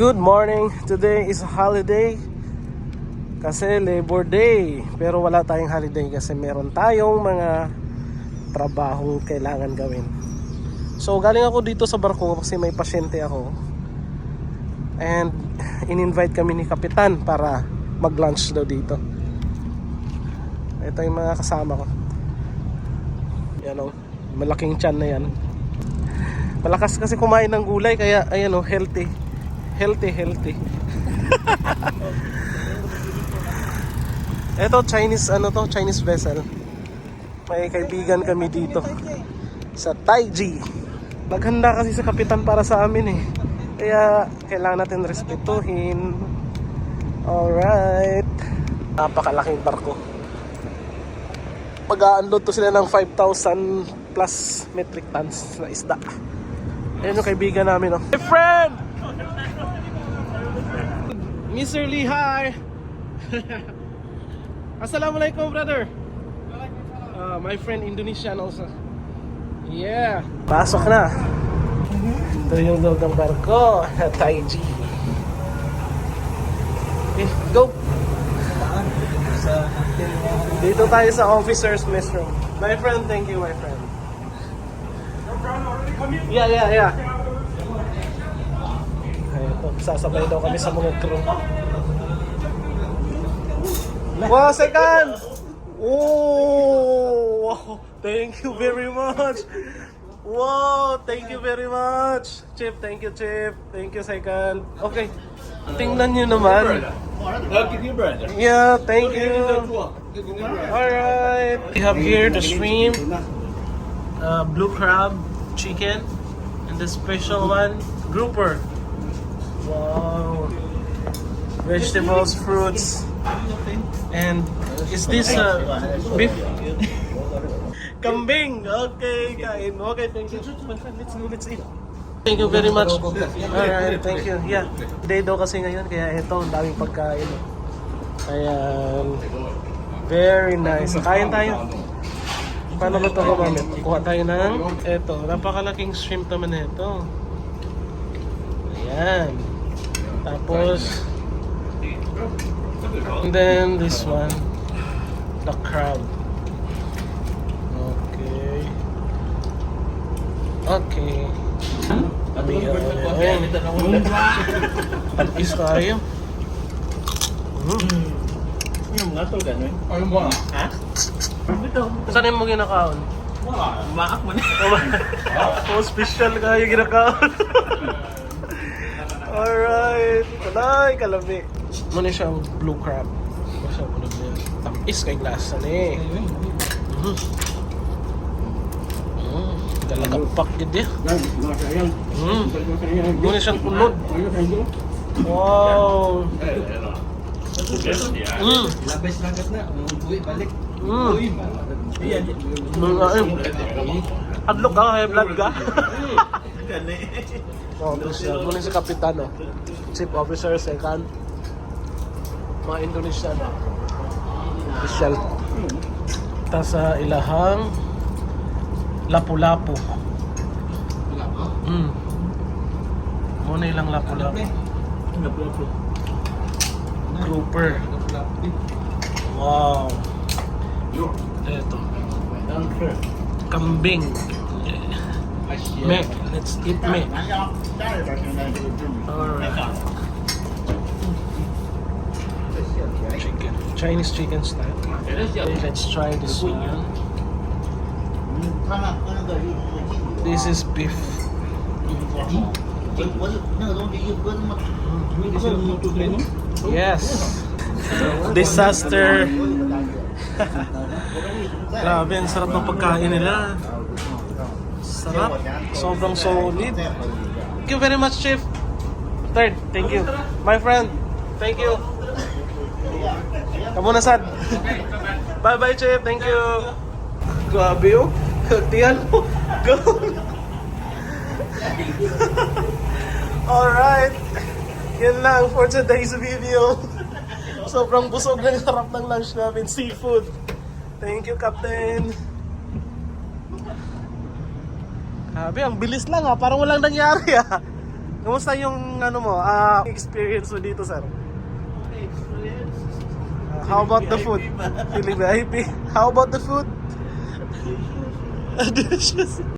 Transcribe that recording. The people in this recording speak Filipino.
Good morning. Today is a holiday. Kasi Labor Day. Pero wala tayong holiday kasi meron tayong mga trabahong kailangan gawin. So galing ako dito sa barko kasi may pasyente ako. And in-invite kami ni Kapitan para mag-lunch daw dito. Ito yung mga kasama ko. Yan o. Malaking tiyan na yan. Malakas kasi kumain ng gulay kaya ayan o, healthy. Healthy, healthy. Ito Chinese ano to, Chinese vessel. May kaibigan kami dito sa Taiji. Naghanda kasi sa kapitan para sa amin eh. Kaya kailangan natin respetuhin. Alright. Napakalaking barko. Mag-unload to sila ng 5,000 plus metric tons na isda. Ayan yung kaibigan namin, oh. My friend! Mr. Lee, hi! Assalamualaikum, brother! Uh, my friend Indonesian also. Yeah! Pasok na! Ito yung loob ng barko, Taiji. Okay, go! Dito tayo sa officer's mess room. My friend, thank you, my friend. Yeah, yeah, yeah. Sasabay daw kami sa mga crew. Wow, second! Oh, wow, thank you very much. Wow, thank you very much. Chip, thank you, Chip. Thank you, second. Okay, tingnan nyo naman. Yeah, thank you. Alright. We have here the shrimp, uh, blue crab, chicken, and the special one, grouper. Wow. Vegetables, fruits, and is this uh, beef? Kambing! Okay, kain. Okay, thank you. Let's go, let's eat. Thank you very much. Alright, thank you. Yeah, day daw kasi ngayon, kaya ito, ang daming pagkain. Ayan. Very nice. Kain tayo. Paano ba ito gumamit? Kuha tayo ng ito. Napakalaking shrimp naman ito. Ayan. Tapos, and then this one, the crab. Okay. Okay. Ayan. Pag-is tayo. Mm. Yung nga to, gano'n. Ano ba? Ha? Saan mo ginakaon? Umaak mo na. Oh, special ka yung ginakaon. Alright. Talay, kalami. Muna siyang blue crab. Muna siya muna niya. Tamis kay lasa na eh. Mm. Mm. Talagang pak yun eh. Mm. Muna siyang kulod. Wow. Mm. Labay sinagat na. Uwi, balik. Mm. Mga eh. Hadlok ka, high blood ka. Gani. Oh, uh, muna si Kapitan, oh. Chief Officer, second. Mga Indonesian. Official. Tapos sa ilahang lapu-lapu. Mm. Muna ilang lapu-lapu. Grouper. Wow. Ito. Kambing. Me. Let's eat me. Alright. Chicken. Chinese chicken style. Okay, let's try this one. This is beef. Yes. Disaster. Grabe, ang sarap ng pagkain nila. Sarap. Sobrang solid. Thank you very much, Chief. Third, thank you. My friend, thank you. Kamu na sad. Bye-bye, Chief. Thank you. Grabe oh. Tiyan mo. Go. Alright. Yan lang for today's video. Sobrang busog ng sarap ng lunch namin. Seafood. Thank you, Captain. Grabe, ang bilis lang ha. Parang walang nangyari ha. Kumusta yung ano mo, ah, experience mo dito, sir? Experience. Uh, how about the food? Feeling VIP. How about the food? Delicious.